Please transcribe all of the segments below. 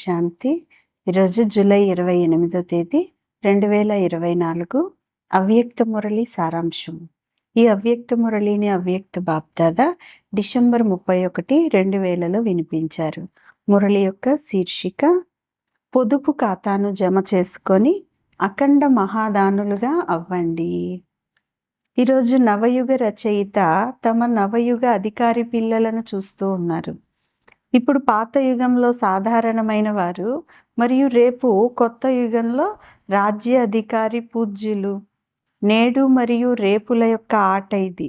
శాంతి. ఈరోజు జూలై ఇరవై ఎనిమిదో తేదీ రెండు వేల ఇరవై నాలుగు అవ్యక్త మురళి సారాంశం ఈ అవ్యక్త మురళిని అవ్యక్త బాప్దాద డిసెంబర్ ముప్పై ఒకటి రెండు వేలలో వినిపించారు. మురళి యొక్క శీర్షిక పొదుపు ఖాతాను జమ చేసుకొని అఖండ మహాదానులుగా అవ్వండి. ఈరోజు నవయుగ రచయిత తమ నవయుగ అధికారి పిల్లలను చూస్తూ ఉన్నారు. ఇప్పుడు పాత యుగంలో సాధారణమైన వారు మరియు రేపు కొత్త యుగంలో రాజ్య అధికారి పూజ్యులు నేడు మరియు రేపుల యొక్క ఆట ఇది.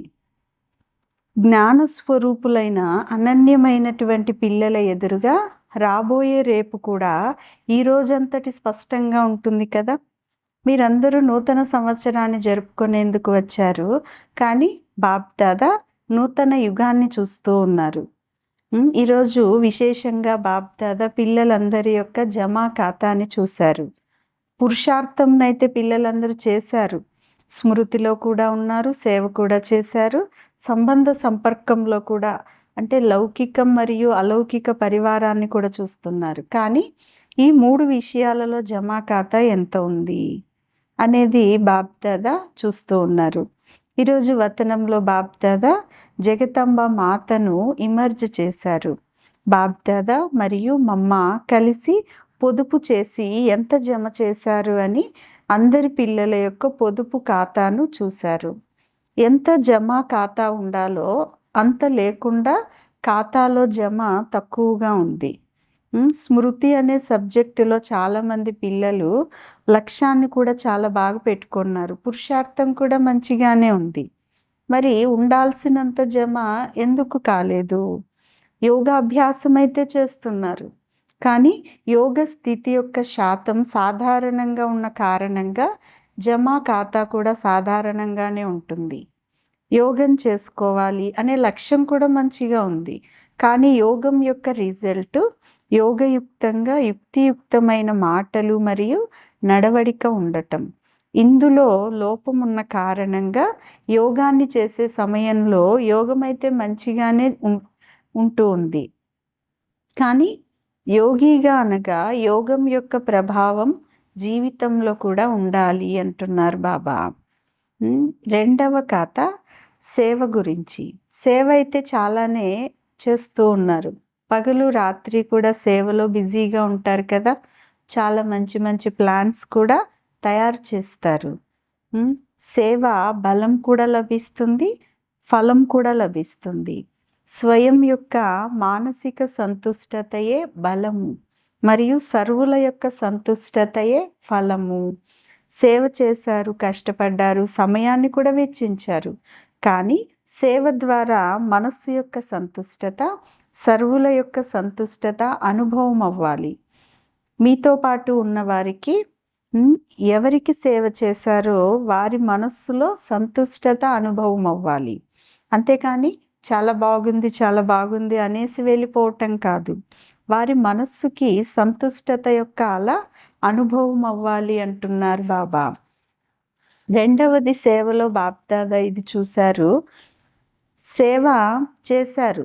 జ్ఞాన స్వరూపులైన అనన్యమైనటువంటి పిల్లల ఎదురుగా రాబోయే రేపు కూడా ఈ రోజంతటి స్పష్టంగా ఉంటుంది కదా? మీరందరూ నూతన సంవత్సరాన్ని జరుపుకునేందుకు వచ్చారు. కానీ బాబ్దాదా నూతన యుగాన్ని చూస్తూ ఉన్నారు. ఈరోజు విశేషంగా బాబ్దాదా పిల్లలందరి యొక్క జమా ఖాతాని చూశారు. పురుషార్థంనైతే పిల్లలందరూ చేశారు. స్మృతిలో కూడా ఉన్నారు సేవ కూడా చేశారు. సంబంధ సంపర్కంలో కూడా అంటే లౌకికం మరియు అలౌకిక పరివారాన్ని కూడా చూస్తున్నారు. కానీ ఈ మూడు విషయాలలో జమా ఖాతా ఎంత ఉంది అనేది బాబ్దాదా చూస్తూ ఉన్నారు. ఈరోజు వతనంలో బాబ్దాదా జగతంబ మాతను ఇమర్జ్ చేశారు. బాబ్దాదా మరియు మమ్మ కలిసి పొదుపు చేసి ఎంత జమ చేశారు అని అందరి పిల్లల యొక్క పొదుపు ఖాతాను చూశారు. ఎంత జమ ఖాతా ఉండాలో అంత లేకుండా ఖాతాలో జమ తక్కువగా ఉంది. స్మృతి అనే సబ్జెక్టులో చాలామంది పిల్లలు లక్ష్యాన్ని కూడా చాలా బాగా పెట్టుకున్నారు. పురుషార్థం కూడా మంచిగానే ఉంది. మరి ఉండాల్సినంత జమ ఎందుకు కాలేదు? యోగాభ్యాసం అయితే చేస్తున్నారు. కానీ యోగ స్థితి యొక్క శాతం సాధారణంగా ఉన్న కారణంగా జమా ఖాతా కూడా సాధారణంగానే ఉంటుంది. యోగం చేసుకోవాలి అనే లక్ష్యం కూడా మంచిగా ఉంది. కానీ యోగం యొక్క రిజల్ట్ యోగయుక్తంగా యుక్తియుక్తమైన మాటలు మరియు నడవడిక ఉండటం. ఇందులో లోపం ఉన్న కారణంగా యోగాన్ని చేసే సమయంలో యోగం అయితే మంచిగానే ఉం- ఉంటూ ఉంది కానీ యోగిగా అనగా యోగం యొక్క ప్రభావం జీవితంలో కూడా ఉండాలి అంటున్నారు బాబా. రెండవ కథ సేవ గురించి. సేవ అయితే చాలానే చేస్తూ ఉన్నారు. పగలు రాత్రి కూడా సేవలో బిజీగా ఉంటారు కదా. చాలా మంచి మంచి ప్లాన్స్ కూడా తయారు చేస్తారు. సేవ బలం కూడా లభిస్తుంది ఫలం కూడా లభిస్తుంది. స్వయం యొక్క మానసిక సంతుష్టతయే బలము మరియు సర్వుల యొక్క సంతుష్టతయే ఫలము. సేవ చేశారు కష్టపడ్డారు సమయాన్ని కూడా వెచ్చించారు. కానీ సేవ ద్వారా మనస్సు యొక్క సంతుష్టత సర్వుల యొక్క సంతుష్టత అనుభవం అవ్వాలి మీతో పాటు ఉన్నవారికి ఎవరికి సేవ చేశారో వారి మనస్సులో సంతుష్టత అనుభవం అవ్వాలి అంతేకాని చాలా బాగుంది చాలా బాగుంది అనేసి వెళ్ళిపోవటం కాదు. వారి మనస్సుకి సంతుష్టత యొక్క అలా అనుభవం అవ్వాలి అంటున్నారు బాబా. రెండవది సేవలో బాప్దాదా ఇది చూశారు. సేవ చేశారు.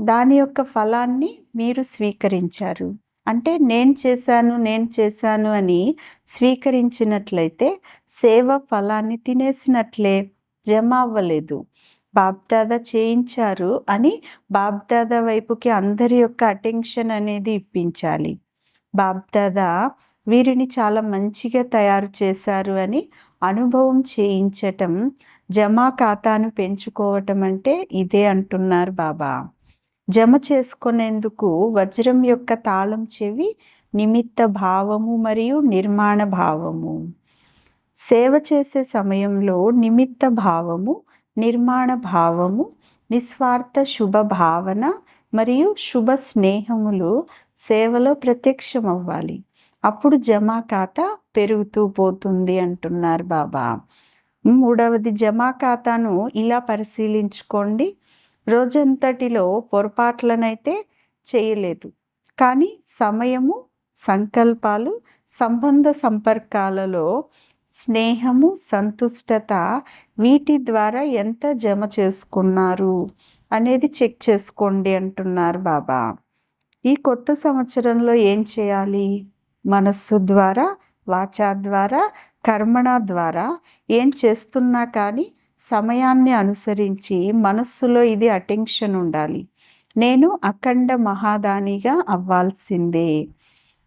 దాని యొక్క ఫలాన్ని మీరు స్వీకరించారు. అంటే నేను చేశాను నేను చేశాను అని స్వీకరించినట్లయితే సేవ ఫలాన్ని తినేసినట్లే జమ అవ్వలేదు. బాబ్దాదా చేయించారు అని బాబ్దాదా వైపుకి అందరి యొక్క అటెన్షన్ అనేది ఇప్పించాలి. బాబ్దాదా వీరిని చాలా మంచిగా తయారు చేశారు అని అనుభవం చేయించటం జమా ఖాతాను పెంచుకోవటం అంటే ఇదే అంటున్నారు బాబా. జమ చేసుకునేందుకు వజ్రం యొక్క తాళం చెవి నిమిత్త భావము మరియు నిర్మాణ భావము. సేవ చేసే సమయంలో నిమిత్త భావము నిర్మాణ భావము నిస్వార్థ శుభ భావన మరియు శుభ స్నేహములు సేవలో ప్రత్యక్షమవ్వాలి. అప్పుడు జమా ఖాతా పెరుగుతూ పోతుంది అంటున్నారు బాబా. మూడవది జమా ఖాతాను ఇలా పరిశీలించుకోండి. రోజంతటిలో పొరపాట్లనైతే చేయలేదు. కానీ సమయము సంకల్పాలు సంబంధ సంపర్కాలలో స్నేహము సంతుష్టత వీటి ద్వారా ఎంత జమ చేసుకున్నారు అనేది చెక్ చేసుకోండి అంటున్నారు బాబా. ఈ కొత్త సంవత్సరంలో ఏం చేయాలి? మనస్సు ద్వారా వాచా ద్వారా కర్మణ ద్వారా ఏం చేస్తున్నా కానీ సమయాన్ని అనుసరించి మనస్సులో ఇది అటెన్షన్ ఉండాలి. నేను అఖండ మహాదానిగా అవ్వాల్సిందే.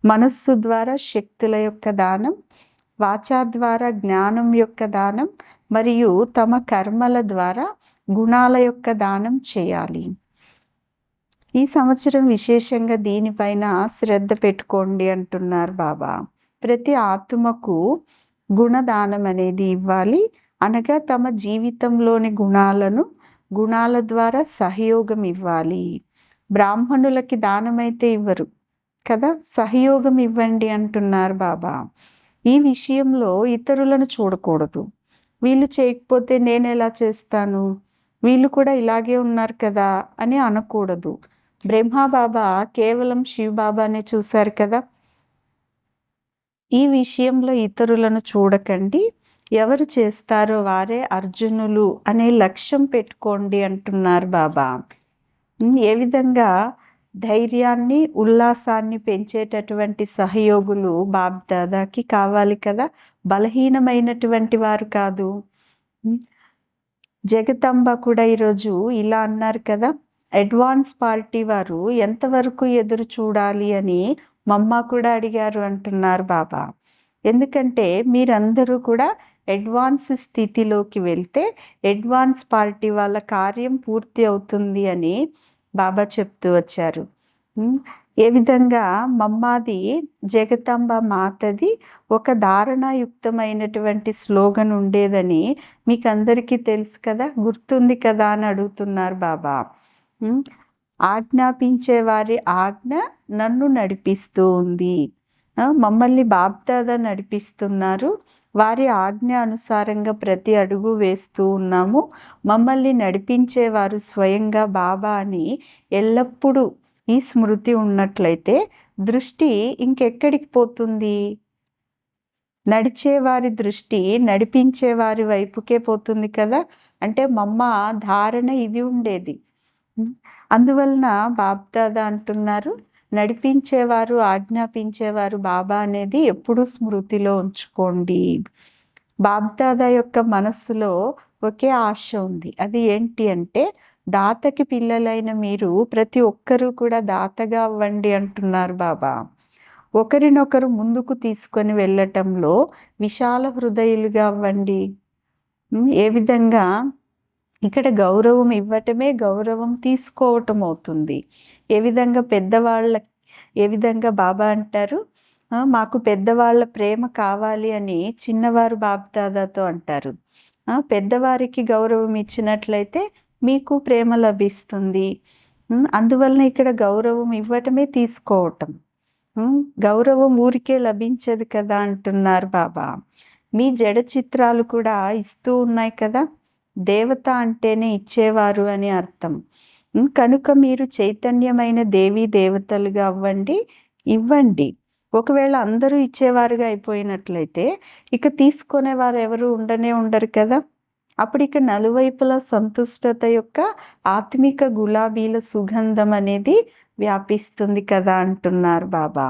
మనస్సు ద్వారా శక్తుల యొక్క దానం వాచా ద్వారా జ్ఞానం యొక్క దానం మరియు తమ కర్మల ద్వారా గుణాల యొక్క దానం చేయాలి. ఈ సంవత్సరం విశేషంగా దీనిపైన శ్రద్ధ పెట్టుకోండి అంటున్నారు బాబా. ప్రతి ఆత్మకు గుణదానం అనేది ఇవ్వాలి. అనగా తమ జీవితంలోని గుణాలను గుణాల ద్వారా సహయోగం ఇవ్వాలి. బ్రాహ్మణులకి దానమైతే ఇవ్వరు కదా? సహయోగం ఇవ్వండి అంటున్నారు బాబా. ఈ విషయంలో ఇతరులను చూడకూడదు. వీళ్ళు చేయకపోతే నేను ఎలా చేస్తాను? వీళ్ళు కూడా ఇలాగే ఉన్నారు కదా అని అనకూడదు. బ్రహ్మబాబా కేవలం శివబాబానే చూశారు కదా? ఈ విషయంలో ఇతరులను చూడకండి. ఎవరు చేస్తారో వారే అర్జునులు అనే లక్ష్యం పెట్టుకోండి అంటున్నారు బాబా. ఏ విధంగా ధైర్యాన్ని ఉల్లాసాన్ని పెంచేటటువంటి సహయోగులు బాబ్దాదాకి కావాలి కదా? బలహీనమైనటువంటి వారు కాదు. జగతంబ కూడా ఈరోజు ఇలా అన్నారు కదా? అడ్వాన్స్ పార్టీ వారు ఎంతవరకు ఎదురు చూడాలి అని మమ్మ కూడా అడిగారు అంటున్నారు బాబా. ఎందుకంటే మీరందరూ కూడా అడ్వాన్స్ స్థితిలోకి వెళ్తే అడ్వాన్స్ పార్టీ వాళ్ళ కార్యం పూర్తి అవుతుంది అని బాబా చెప్తూ వచ్చారు. ఏ విధంగా మమ్మాది జగతంబ మాతది ఒక ధారణాయుక్తమైనటువంటి స్లోగన్ ఉండేదని మీకు అందరికీ తెలుసు కదా గుర్తుంది కదా అని అడుగుతున్నారు బాబా. ఆజ్ఞాపించే వారి ఆజ్ఞ నన్ను నడిపిస్తూ ఉంది. మమ్మల్ని బాబ్దాదా నడిపిస్తున్నారు. వారి ఆజ్ఞ అనుసారంగా ప్రతి అడుగు వేస్తూ ఉన్నాము. మమ్మల్ని నడిపించేవారు స్వయంగా బాబా అని ఎల్లప్పుడూ ఈ స్మృతి ఉన్నట్లయితే దృష్టి ఇంకెక్కడికి పోతుంది? నడిచేవారి దృష్టి నడిపించేవారి వైపుకే పోతుంది కదా? అంటే మమ్మ ధారణ ఇది ఉండేది. అందువలన బాబ్దాదా అంటున్నారు నడిపించేవారు ఆజ్ఞాపించేవారు బాబా అనేది ఎప్పుడూ స్మృతిలో ఉంచుకోండి. బాబ్దాదా యొక్క మనస్సులో ఒకే ఆశ ఉంది. అది ఏంటి అంటే దాతకి పిల్లలైన మీరు ప్రతి ఒక్కరూ కూడా దాతగా అవ్వండి అంటున్నారు బాబా. ఒకరినొకరు ముందుకు తీసుకొని వెళ్ళటంలో విశాల హృదయులుగా అవ్వండి. ఏ విధంగా? ఇక్కడ గౌరవం ఇవ్వటమే గౌరవం తీసుకోవటం అవుతుంది. ఏ విధంగా పెద్దవాళ్ళ ఏ విధంగా బాబా అంటారు? మాకు పెద్దవాళ్ళ ప్రేమ కావాలి అని చిన్నవారు బాబ్దాదాతో అంటారు. పెద్దవారికి గౌరవం ఇచ్చినట్లయితే మీకు ప్రేమ లభిస్తుంది. అందువలన ఇక్కడ గౌరవం ఇవ్వటమే తీసుకోవటం. గౌరవం ఊరికే లభించదు కదా అంటున్నారు బాబా. మీ జడ చిత్రాలు కూడా ఇస్తూ ఉన్నాయి కదా? దేవత అంటేనే ఇచ్చేవారు అని అర్థం. కనుక మీరు చైతన్యమైన దేవీ దేవతలుగా అవ్వండి ఇవ్వండి. ఒకవేళ అందరూ ఇచ్చేవారుగా అయిపోయినట్లయితే ఇక తీసుకునేవారు ఎవరు ఉండనే ఉండరు కదా. అప్పుడు ఇక నలువైపుల సంతుష్టత యొక్క ఆత్మిక గులాబీల సుగంధం అనేది వ్యాపిస్తుంది కదా అంటున్నారు బాబా.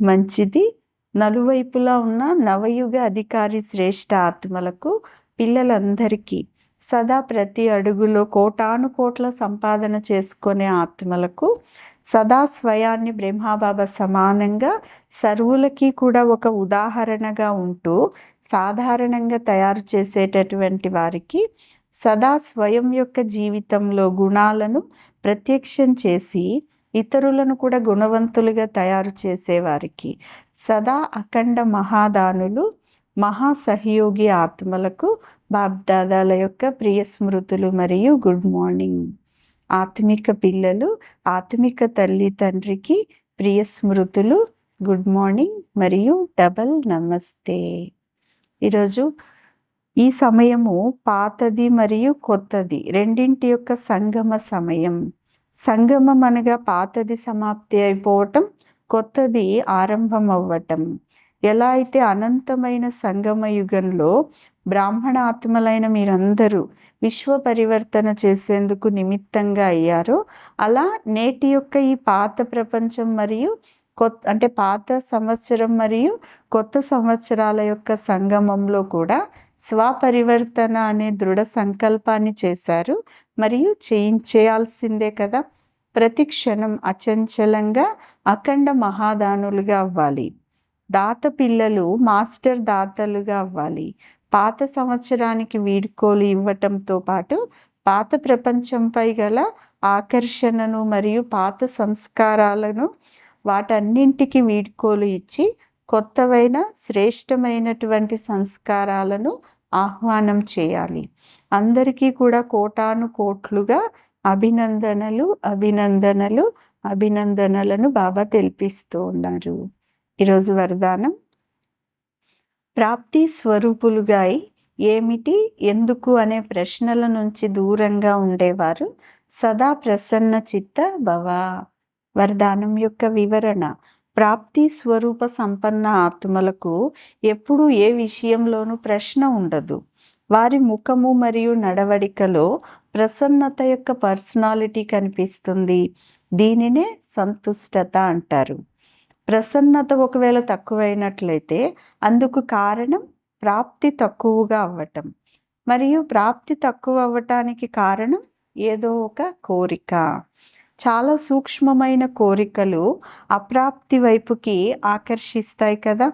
మంచిది. నలువైపులా ఉన్న నవయుగ అధికారి శ్రేష్ఠ ఆత్మలకు పిల్లలందరికీ సదా ప్రతి అడుగులో కోటాను కోట్ల సంపాదన చేసుకునే ఆత్మలకు సదా స్వయాన్ని బ్రహ్మాబాబా సమానంగా సర్వులకి కూడా ఒక ఉదాహరణగా ఉంటూ సాధారణంగా తయారు చేసేటటువంటి వారికి సదా స్వయం యొక్క జీవితంలో గుణాలను ప్రత్యక్షం చేసి ఇతరులను కూడా గుణవంతులుగా తయారు చేసేవారికి సదా అఖండ మహాదానులు మహాసహయోగి ఆత్మలకు బాబ్దాదాల యొక్క ప్రియ స్మృతులు మరియు గుడ్ మార్నింగ్. ఆత్మిక పిల్లలు ఆత్మిక తల్లి తండ్రికి ప్రియ స్మృతులు గుడ్ మార్నింగ్ మరియు డబల్ నమస్తే. ఈరోజు ఈ సమయము పాతది మరియు కొత్తది రెండింటి యొక్క సంగమ సమయం. సంగమం అనగా పాతది సమాప్తి అయిపోవటం కొత్తది ఆరంభం అవ్వటం ఎలా అయితే అనంతమైన సంగమ యుగంలో బ్రాహ్మణ ఆత్మలైన మీరందరూ విశ్వ పరివర్తన చేసేందుకు నిమిత్తంగా అయ్యారో అలా నేటి యొక్క ఈ పాత ప్రపంచం మరియు కొత్త అంటే పాత సంవత్సరం మరియు కొత్త సంవత్సరాల యొక్క సంగమంలో కూడా స్వపరివర్తన అనే దృఢ సంకల్పాన్ని చేశారు. మరియు చేయించేయాల్సిందే కదా ప్రతి క్షణం అచంచలంగా అఖండ మహాదానులుగా అవ్వాలి. దాత పిల్లలు మాస్టర్ దాతలుగా అవ్వాలి. పాత సంవత్సరానికి వీడ్కోలు ఇవ్వటంతో పాటు పాత ప్రపంచంపై గల ఆకర్షణను మరియు పాత సంస్కారాలను వాటన్నింటికి వీడ్కోలు ఇచ్చి కొత్తవైన శ్రేష్టమైనటువంటి సంస్కారాలను ఆహ్వానం చేయాలి. అందరికీ కూడా కోటాను కోట్లుగా అభినందనలు అభినందనలు అభినందనలను బాబా తెలిపిస్తూ ఉన్నారు. ఈరోజు వరదానం. ప్రాప్తి స్వరూపులుగా ఏమిటి? ఎందుకు? అనే ప్రశ్నల నుంచి దూరంగా ఉండేవారు. సదా ప్రసన్న చిత్త భవ. వరదానం యొక్క వివరణ. ప్రాప్తి స్వరూప సంపన్న ఆత్మలకు ఎప్పుడు ఏ విషయంలోనూ ప్రశ్న ఉండదు. వారి ముఖము మరియు నడవడికలో ప్రసన్నత యొక్క పర్సనాలిటీ కనిపిస్తుంది. దీనినే సంతుష్టత అంటారు. ప్రసన్నత ఒకవేళ తక్కువైనట్లయితే అందుకు కారణం ప్రాప్తి తక్కువగా అవ్వటం. మరియు ప్రాప్తి తక్కువ అవ్వటానికి కారణం ఏదో ఒక కోరిక. చాలా సూక్ష్మమైన కోరికలు అప్రాప్తి వైపుకి ఆకర్షిస్తాయి కదా?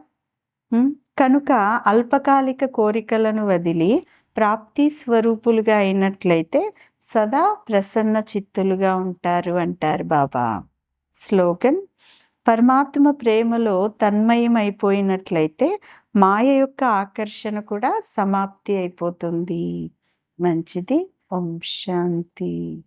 కనుక అల్పకాలిక కోరికలను వదిలి ప్రాప్తి స్వరూపులుగా అయినట్లయితే సదా ప్రసన్న చిత్తులుగా ఉంటారు అంటారు బాబా. స్లోగన్ పరమాత్మ ప్రేమలో తన్మయం అయిపోయినట్లయితే మాయ యొక్క ఆకర్షణ కూడా సమాప్తి అయిపోతుంది. మంచిది. ఓం శాంతి.